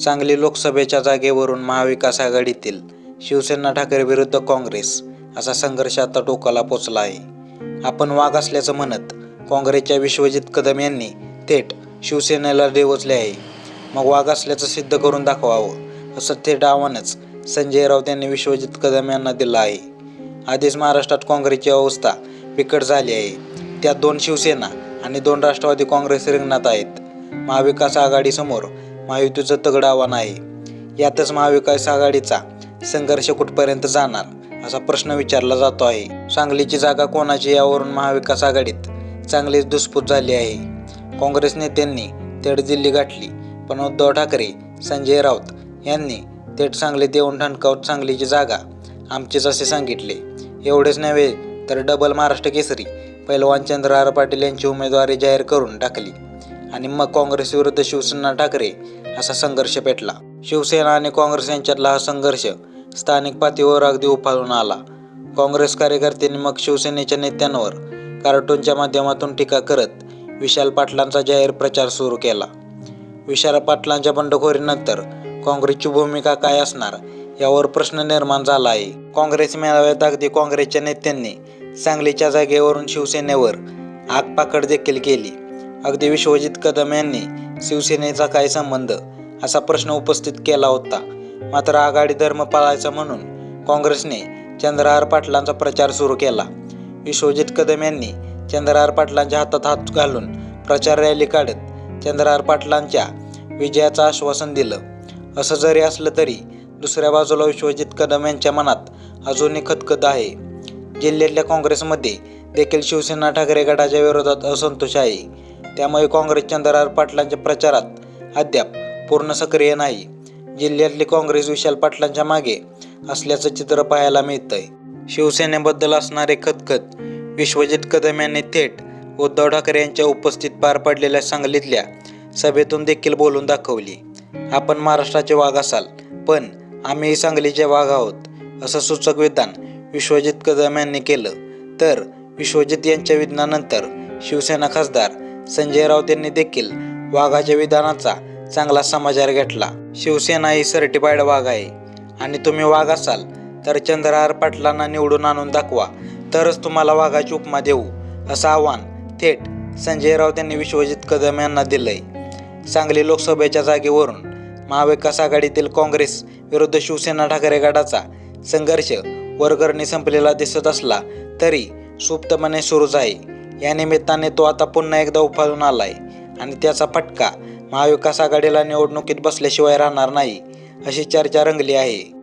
सांगली लोकसभेच्या जागेवरून महाविकास आघाडीतील शिवसेना ठाकरे विरुद्ध काँग्रेस असा संघर्ष आता टोकाला पोचला आहे. आपण वाघ असल्याचं म्हणत काँग्रेसच्या विश्वजित कदम यांनी थेट शिवसेनेला डेवचले आहे. मग वाघ असल्याचं सिद्ध करून दाखवावं असं थेट आव्हानच संजय राऊत यांनी विश्वजित कदम यांना दिलं आहे. आधीच महाराष्ट्रात काँग्रेसची अवस्था बिकट झाली आहे. त्यात दोन शिवसेना आणि दोन राष्ट्रवादी काँग्रेस रिंगणात आहेत. महाविकास आघाडीसमोर महायुतीचं तगड आव्हान आहे. यातच महाविकास आघाडीचा संघर्ष कुठपर्यंत जाणार असा प्रश्न विचारला जातो आहे. सांगलीची जागा कोणाची यावरून महाविकास आघाडीत चांगलीच दुस्पूत झाली आहे. काँग्रेस नेत्यांनी थेट दिल्ली गाठली पण उद्धव ठाकरे संजय राऊत यांनी थेट सांगलीत येऊन ठणकावत सांगलीची जागा आमचीच असे सांगितले. एवढेच नव्हे तर डबल महाराष्ट्र केसरी पैलवान चंद्रहार पाटील यांची उमेदवारी जाहीर करून टाकली. आणि मग काँग्रेस विरुद्ध शिवसेना ठाकरे असा संघर्ष पेटला. शिवसेना आणि काँग्रेस यांच्यातला हा संघर्ष स्थानिक पातळीवर अगदी उफाळून आला. काँग्रेस कार्यकर्त्यांनी मग शिवसेनेच्या नेत्यांवर कार्टूनच्या माध्यमातून टीका करत विशाल पाटलांचा जाहीर प्रचार सुरू केला. विशाल पाटलांच्या बंडखोरीनंतर काँग्रेसची भूमिका काय असणार यावर प्रश्न निर्माण झाला आहे. काँग्रेस मेळाव्यात अगदी काँग्रेसच्या नेत्यांनी सांगलीच्या जागेवरून शिवसेनेवर आगपाकड देखील केली. अगदी विश्वजित कदम यांनी शिवसेनेचा काय संबंध असा प्रश्न उपस्थित केला होता. मात्र आघाडी धर्म पाळायचा म्हणून काँग्रेसने चंद्रहार पाटलांचा प्रचार सुरू केला. विश्वजित कदम यांनी चंद्रहार पाटलांच्या हातात हात घालून प्रचार रॅली काढत चंद्रहार पाटलांच्या विजयाचं आश्वासन दिलं. असं जरी असलं तरी दुसऱ्या बाजूला विश्वजित कदम यांच्या मनात अजूनही खतखत आहे. जिल्ह्यातल्या काँग्रेसमध्ये देखील शिवसेना ठाकरे गटाच्या विरोधात असंतोष आहे. त्यामुळे काँग्रेस चंद्रहार पाटलांच्या प्रचारात अद्याप पूर्ण सक्रिय नाही. जिल्ह्यातली काँग्रेस विशाल पाटलांच्या मागे असल्याचं चित्र पाहायला मिळतंय. शिवसेनेबद्दल असणारे खतखत विश्वजित कदम यांनी थेट उद्धव ठाकरे यांच्या उपस्थित पार पडलेल्या सांगलीतल्या सभेतून देखील बोलून दाखवली. आपण महाराष्ट्राचे वाघ असाल पण आम्ही सांगलीचे वाघ आहोत असं सूचक विधान विश्वजित कदम यांनी केलं. तर विश्वजित यांच्या विधानानंतर शिवसेना खासदार संजय राऊत यांनी देखील वाघाच्या विधानाचा चांगला समाचार घेतला. शिवसेना ही सर्टिफाईड वाघ आहे. आणि तुम्ही वाघ असाल तर चंद्रहार पाटलांना निवडून आणून दाखवा. तरच तुम्हाला वाघाची उपमा देऊ असं आव्हान थेट संजय राऊत यांनी विश्वजित कदम यांना दिलंय. सांगली लोकसभेच्या जागेवरून महाविकास आघाडीतील काँग्रेस विरुद्ध शिवसेना ठाकरे गटाचा संघर्ष वर्गरणी संपलेला दिसत असला तरी सुप्तपणे सुरूच आहे या निमित्ताने तो आता पुन्हा एकदा उफाळून आलाय आणि त्याचा फटका महाविकास आघाडीला निवडणुकीत बसल्याशिवाय राहणार नाही अशी चर्चा रंगली आहे.